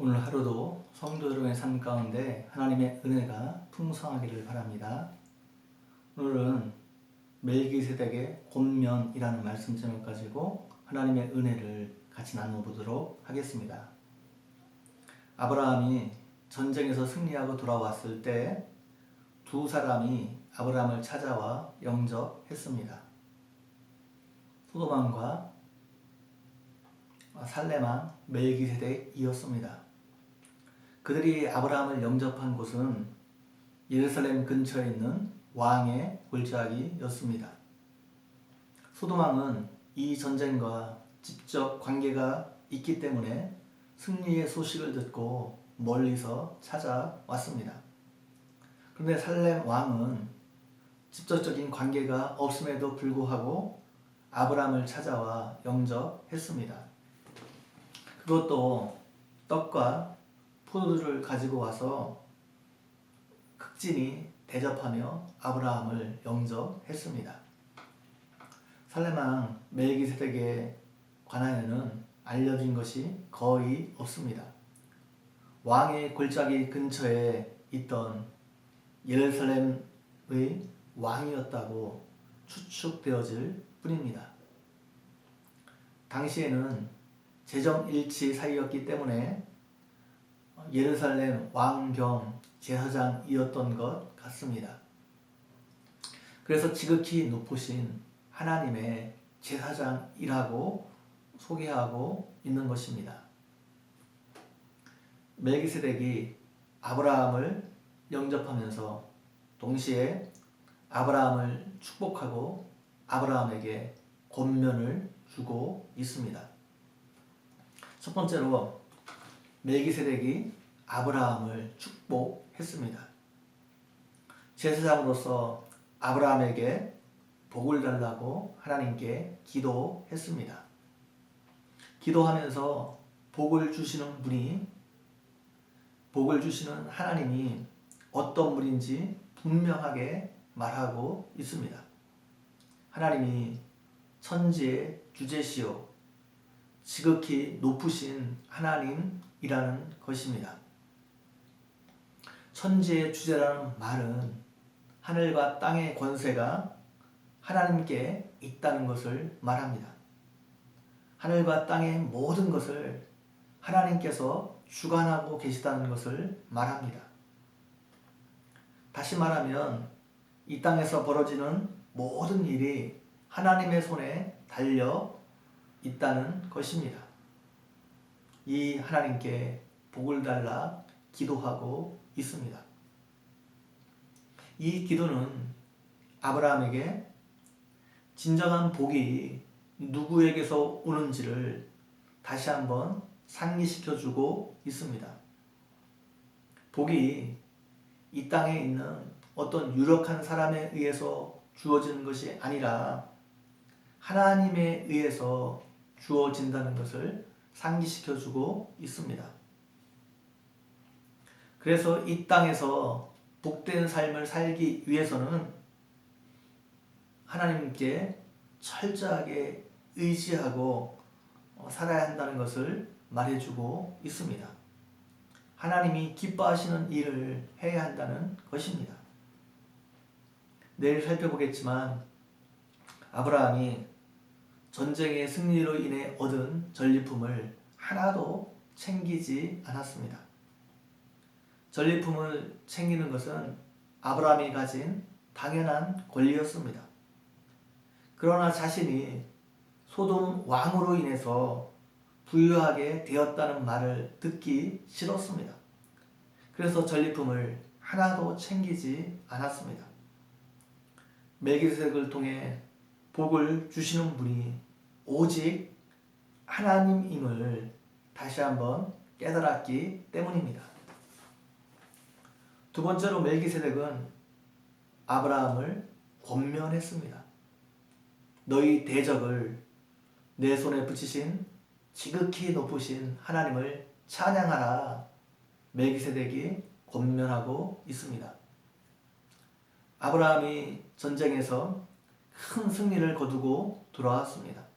오늘 하루도 성도 여러분의 삶 가운데 하나님의 은혜가 풍성하기를 바랍니다. 오늘은 멜기세덱의 권면이라는 말씀 제목 가지고 하나님의 은혜를 같이 나눠보도록 하겠습니다. 아브라함이 전쟁에서 승리하고 돌아왔을 때 두 사람이 아브라함을 찾아와 영접했습니다. 소도망과 살레망 멜기세덱이었습니다. 그들이 아브라함을 영접한 곳은 예루살렘 근처에 있는 왕의 골짜기였습니다. 소도망은 이 전쟁과 직접 관계가 있기 때문에 승리의 소식을 듣고 멀리서 찾아왔습니다. 그런데 살렘 왕은 직접적인 관계가 없음에도 불구하고 아브라함을 찾아와 영접했습니다. 그것도 떡과 포도주를 가지고 와서 극진히 대접하며 아브라함을 영접했습니다. 살레망 멜기세덱에 관하여는 알려진 것이 거의 없습니다. 왕의 골짜기 근처에 있던 예루살렘의 왕이었다고 추측되어질 뿐입니다. 당시에는 재정 일치 사이였기 때문에 예루살렘 왕경 제사장이었던 것 같습니다. 그래서 지극히 높으신 하나님의 제사장이라고 소개하고 있는 것입니다. 멜기세덱이 아브라함을 영접하면서 동시에 아브라함을 축복하고 아브라함에게 권면을 주고 있습니다. 첫 번째로 멜기세덱이 아브라함을 축복했습니다. 제사장으로서 아브라함에게 복을 달라고 하나님께 기도했습니다. 기도하면서 복을 주시는 분이 복을 주시는 하나님이 어떤 분인지 분명하게 말하고 있습니다. 하나님이 천지의 주제시요 지극히 높으신 하나님 이라는 것입니다. 천지의 주제라는 말은 하늘과 땅의 권세가 하나님께 있다는 것을 말합니다. 하늘과 땅의 모든 것을 하나님께서 주관하고 계시다는 것을 말합니다. 다시 말하면 이 땅에서 벌어지는 모든 일이 하나님의 손에 달려 있다는 것입니다. 이 하나님께 복을 달라 기도하고 있습니다. 이 기도는 아브라함에게 진정한 복이 누구에게서 오는지를 다시 한번 상기시켜 주고 있습니다. 복이 이 땅에 있는 어떤 유력한 사람에 의해서 주어지는 것이 아니라 하나님에 의해서 주어진다는 것을 상기시켜 주고 있습니다. 그래서 이 땅에서 복된 삶을 살기 위해서는 하나님께 철저하게 의지하고 살아야 한다는 것을 말해주고 있습니다. 하나님이 기뻐하시는 일을 해야 한다는 것입니다. 내일 살펴보겠지만 아브라함이 전쟁의 승리로 인해 얻은 전리품을 하나도 챙기지 않았습니다. 전리품을 챙기는 것은 아브라함이 가진 당연한 권리였습니다. 그러나 자신이 소돔 왕으로 인해서 부유하게 되었다는 말을 듣기 싫었습니다. 그래서 전리품을 하나도 챙기지 않았습니다. 멜기세덱을 통해 복을 주시는 분이 오직 하나님임을 다시 한번 깨달았기 때문입니다. 두 번째로 멜기세덱은 아브라함을 권면했습니다. 너희 대적을 내 손에 붙이신 지극히 높으신 하나님을 찬양하라 멜기세덱이 권면하고 있습니다. 아브라함이 전쟁에서 큰 승리를 거두고 돌아왔습니다.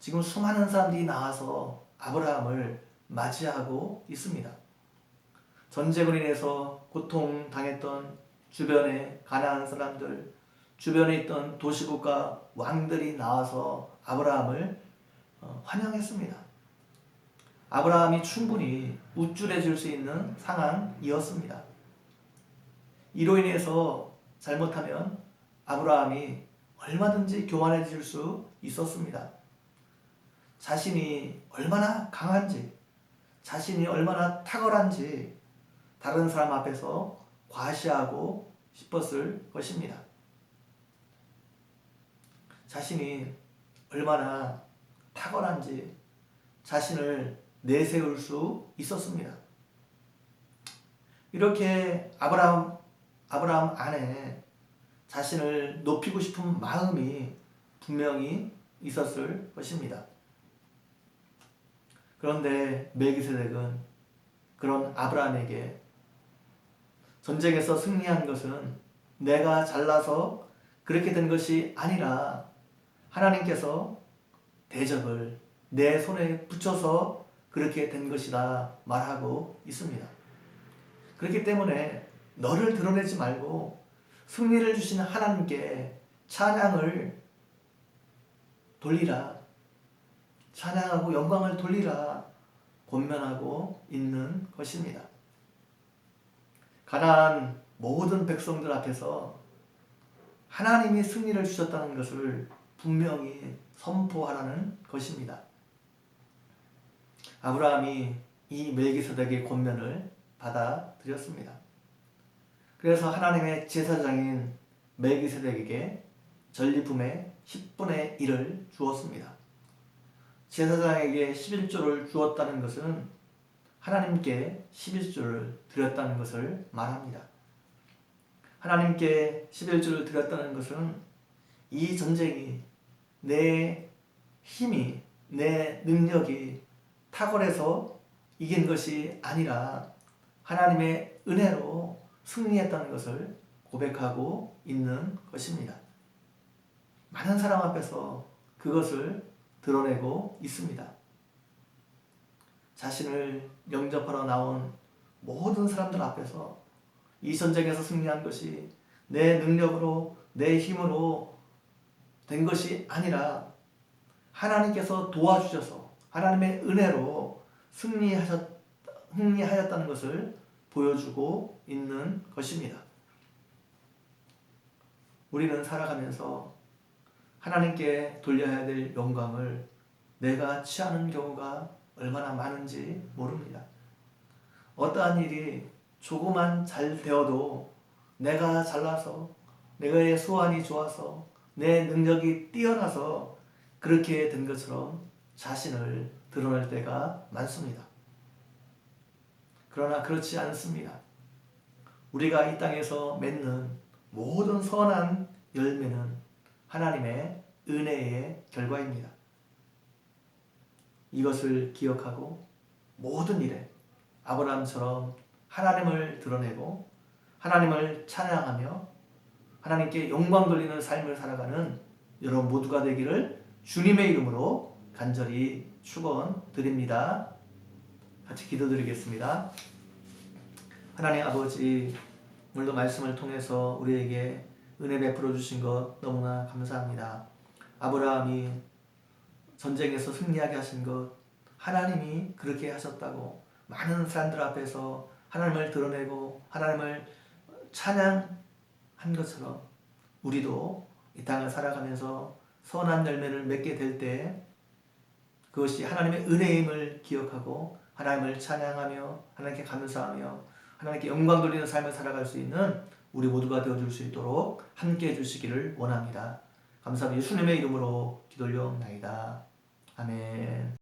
지금 수많은 사람들이 나와서 아브라함을 맞이하고 있습니다. 전쟁으로 인해서 고통 당했던 주변의 가난한 사람들, 주변에 있던 도시국가 왕들이 나와서 아브라함을 어, 환영했습니다. 아브라함이 충분히 우쭐해질 수 있는 상황이었습니다. 이로 인해서 잘못하면 아브라함이 얼마든지 교만해질 수 있었습니다. 자신이 얼마나 강한지, 자신이 얼마나 탁월한지 다른 사람 앞에서 과시하고 싶었을 것입니다. 자신이 얼마나 탁월한지 자신을 내세울 수 있었습니다. 이렇게 아브라함 아브라함 안에 자신을 높이고 싶은 마음이 분명히 있었을 것입니다. 그런데 멜기세덱은 그런 아브라함에게 전쟁에서 승리한 것은 내가 잘나서 그렇게 된 것이 아니라 하나님께서 대적을 내 손에 붙여서 그렇게 된 것이다 말하고 있습니다. 그렇기 때문에 너를 드러내지 말고 승리를 주시는 하나님께 찬양을 돌리라. 찬양하고 영광을 돌리라. 권면하고 있는 것입니다. 가난한 모든 백성들 앞에서 하나님이 승리를 주셨다는 것을 분명히 선포하라는 것입니다. 아브라함이 이 멜기세덱의 권면을 받아들였습니다. 그래서 하나님의 제사장인 멜기세덱에게 전리품의 10분의 1을 주었습니다. 제사장에게 11조를 주었다는 것은 하나님께 11조를 드렸다는 것을 말합니다. 하나님께 11조를 드렸다는 것은 이 전쟁이 내 힘이 내 능력이 탁월해서 이긴 것이 아니라 하나님의 은혜로 승리했다는 것을 고백하고 있는 것입니다. 많은 사람 앞에서 그것을 드러내고 있습니다. 자신을 영접하러 나온 모든 사람들 앞에서 이 전쟁에서 승리한 것이 내 능력으로, 내 힘으로 된 것이 아니라 하나님께서 도와주셔서 하나님의 은혜로 승리하셨, 승리하였다는 것을 보여주고 있는 것입니다. 우리는 살아가면서 하나님께 돌려야 될 영광을 내가 취하는 경우가 얼마나 많은지 모릅니다. 어떠한 일이 조금만 잘 되어도 내가 잘나서 내가의 소환이 좋아서 내 능력이 뛰어나서 그렇게 된 것처럼 자신을 드러낼 때가 많습니다. 그러나 그렇지 않습니다. 우리가 이 땅에서 맺는 모든 선한 열매는 하나님의 은혜의 결과입니다. 이것을 기억하고 모든 일에 아브라함처럼 하나님을 드러내고 하나님을 찬양하며 하나님께 영광 돌리는 삶을 살아가는 여러분 모두가 되기를 주님의 이름으로 간절히 축원드립니다. 같이 기도드리겠습니다. 하나님 아버지 오늘도 말씀을 통해서 우리에게 은혜 베풀어 주신 것 너무나 감사합니다. 아브라함이 전쟁에서 승리하게 하신 것 하나님이 그렇게 하셨다고 많은 사람들 앞에서 하나님을 드러내고 하나님을 찬양한 것처럼 우리도 이 땅을 살아가면서 선한 열매를 맺게 될 때 그것이 하나님의 은혜임을 기억하고 하나님을 찬양하며 하나님께 감사하며 하나님께 영광 돌리는 삶을 살아갈 수 있는 우리 모두가 되어줄 수 있도록 함께 해주시기를 원합니다. 감사합니다. 예수님의 이름으로 기도 올려옵나이다. 아멘.